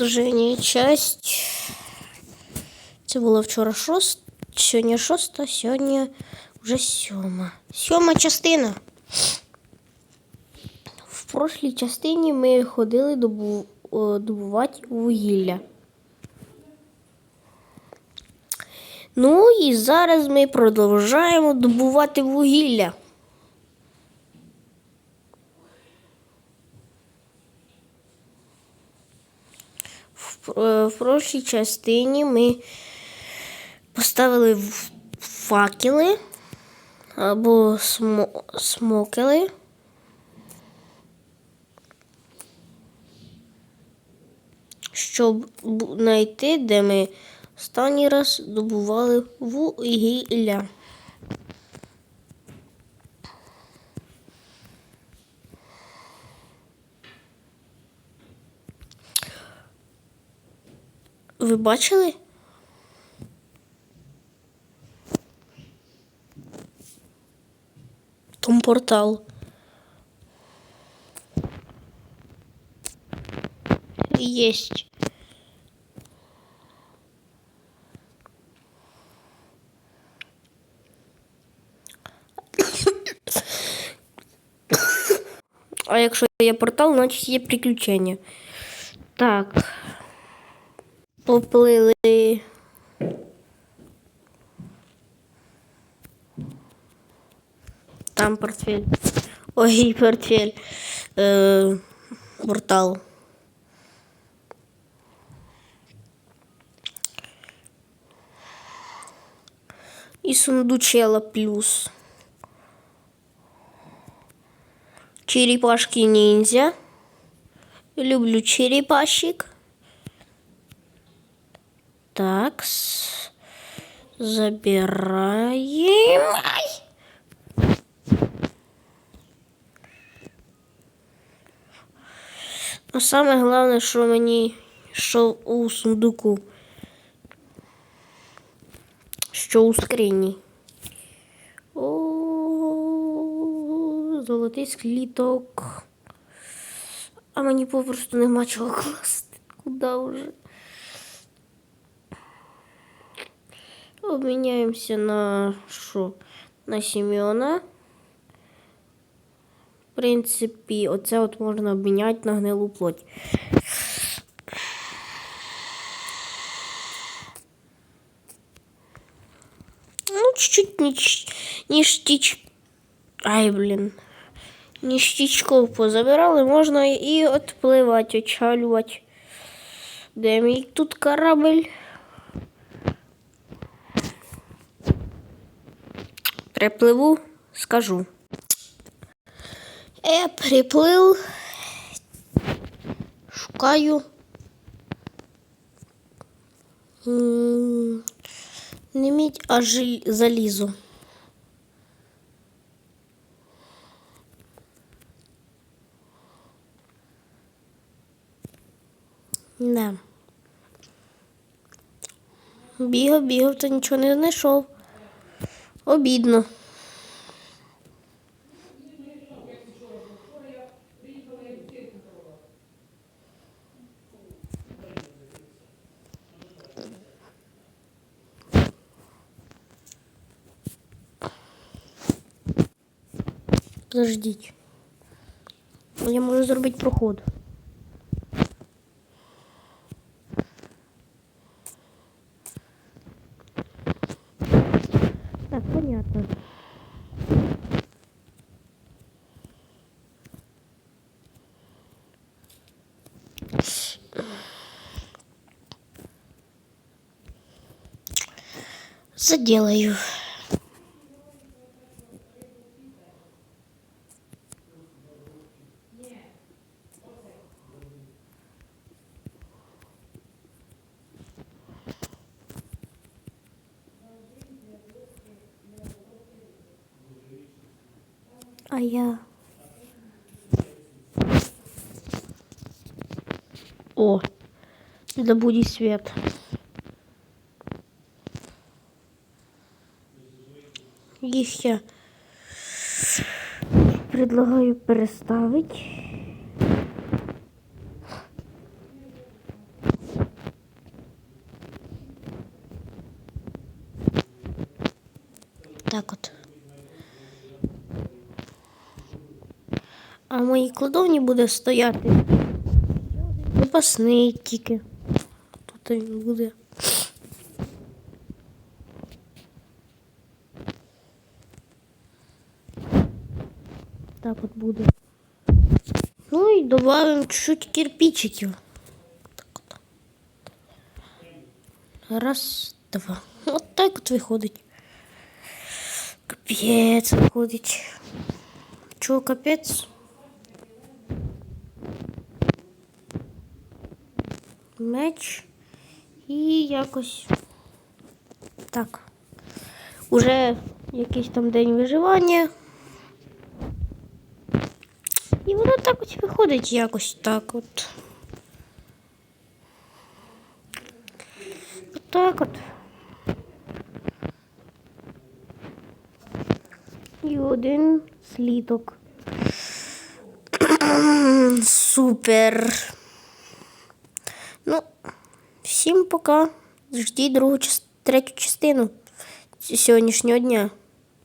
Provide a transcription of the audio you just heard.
продовження часть. Це було вчора шост, сьогодні шоста, сьогодні вже сьома. Сьома частина. В прошлій частині ми ходили добу, добувати вугілля. Ну і зараз ми продовжаємо добувати вугілля. В, е, прошлій частині ми поставили факели або смокели. Щоб знайти, де ми останній раз добували вугілля. Ви бачили? Там портал. Есть. А якщо є портал, значить є приключення. Так. Поплили. Там портфель. Ой, портфель. Е, портал. І сундучела плюс. Черепашки ниндзя. Люблю черепашек. Так. Забираем. Ай! Ну, саме головне, що мені що у сундуку. Що у скрині. О, золотий сліток. А мені попросту нема чого класти. Куди вже? Обміняємося на що? На Сімеона. В принципі, оце от можна обміняти на гнилу плоть. Ну, чуть-чуть ніч... ніштіч... Ай, блін. Ніштячков позабирали, можна і відпливати, очалювати. Де мій тут корабль? Припливу, скажу. Я приплив, шукаю. Не мідь, а жиль... залізо. Да. Бігав, бігав, та нічого не знайшов. Обідно. Подождіть. Я можу зробити проход. Так, понятно. Заделаю. а я. О, да будет свет. Їх предлагаю переставити. Так вот. А в моїй кладовні буде стояти запасний тільки. Тут він буде. Так от буде. Ну і додаємо чуть-чуть кирпичиків. Так от. Раз, два. От так от виходить. Капець виходить. Чого капець? Меч. І якось. Так. Уже якийсь там день виживання. І воно так ось виходить якось так от. Отак от. І один сліток. Супер. Всім пока. Ждіть другу третю частину сьогоднішнього дня.